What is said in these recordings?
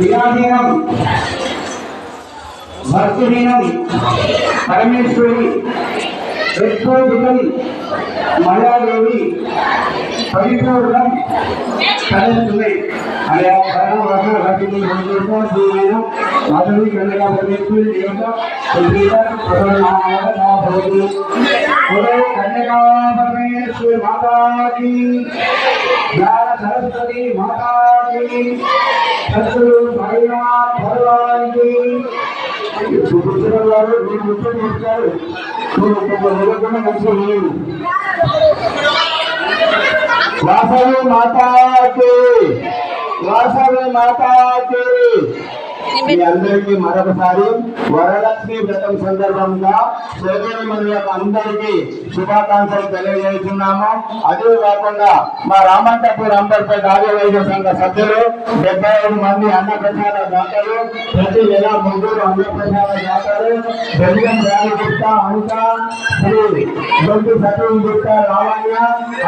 வியாதீனம் பக்திஹீனம் பரமேஸ்வரி வெட்போதிகம் மலையாளி பரிபூர்ணம் கடற்கரை அலையா பரவாக ராஜினி கொண்டிருக்கும் தீவிரம் மதுரை बोलो कन्या परमेश्वर माता की ज्ञान सरस्वती माता की, सतगुरु भैरवनाथ भगवान की। तो तो तो वासवी माता के, वासवी माता के। మీ అందరికీ మరొకసారి వరలక్ష్మి వ్రతం సందర్భంగా సోదరి మనులకు అందరికీ శుభాకాంక్షలు తెలియజేస్తున్నాము. అదే కాకుండా మా రామంతపూర్ అంబర్పేట ఆదివైద్య సంఘ సభ్యులు డెబ్బై ఐదు మంది అన్నప్రసాద దాతలు ప్రతి నెల ముగ్గురు అన్నప్రసాద దాతలు బెల్లం రాణి గుప్తా అనిత శ్రీ దొడ్డి సతీష్ గుప్తా లావణ్య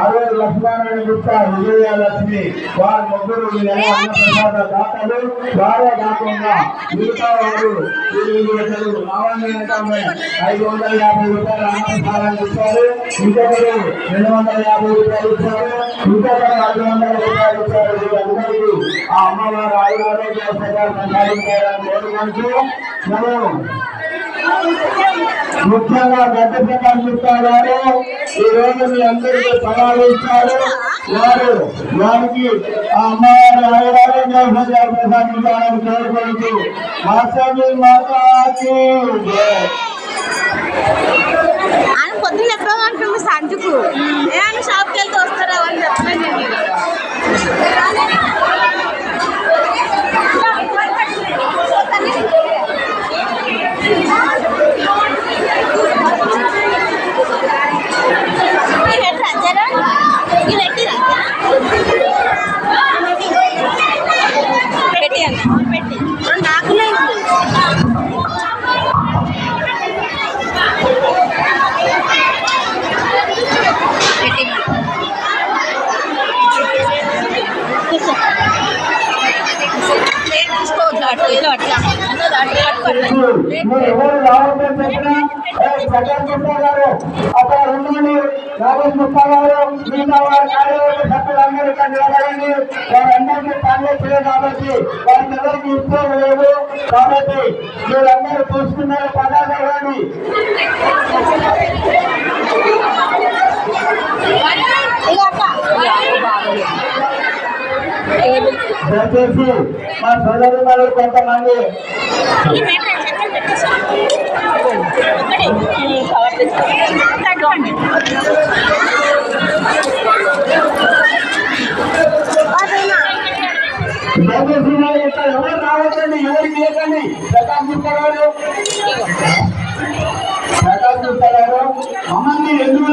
అరవై లక్ష్మణారాయణ గుప్తా విజయలక్ష్మి వారు ముగ్గురు ఈ నెల అన్నప్రసాద దాతలు. వారే కాకుండా మిగతా వారు ఐదు వందల యాభై రూపాయలు అన్నప్రసాదాన్ని ఇచ్చారు. ఇంకొకరు రెండు వందల యాభై రూపాయలు ఇచ్చారు. ఇంకొకరు ఐదు వందల రూపాయలు ఇస్తారు వీళ్ళందరికీ ఆ అమ్మవారు సంపాదించాలని కోరుకుంటూ మనం ముఖ్యంగా గడ్డ ప్రకాశ్ గారు ఈ రోజు మీ అందరికీ సవాలు ఇచ్చారు. వారు వారికి ఆ అమ్మవారి ఆయురారోగ్య సదాలు ప్రసాదించాలని కోరుకుంటూ మాసామి మాతాకి జై. కాబట్టి వారికి ఎవరికి ఇష్టం లేదు కాబట్టి మీరందరూ చూసుకున్నారు దయచేసి మా సోదరి వాళ్ళు కొంతమంది దయచేసి వాళ్ళు ఇక్కడ ఎవరు రావద్దండి ఎవరికి లేకండి ప్రకాశ్ గుప్తా ప్రకాశ్ గుప్తా మమ్మల్ని ఎందుకు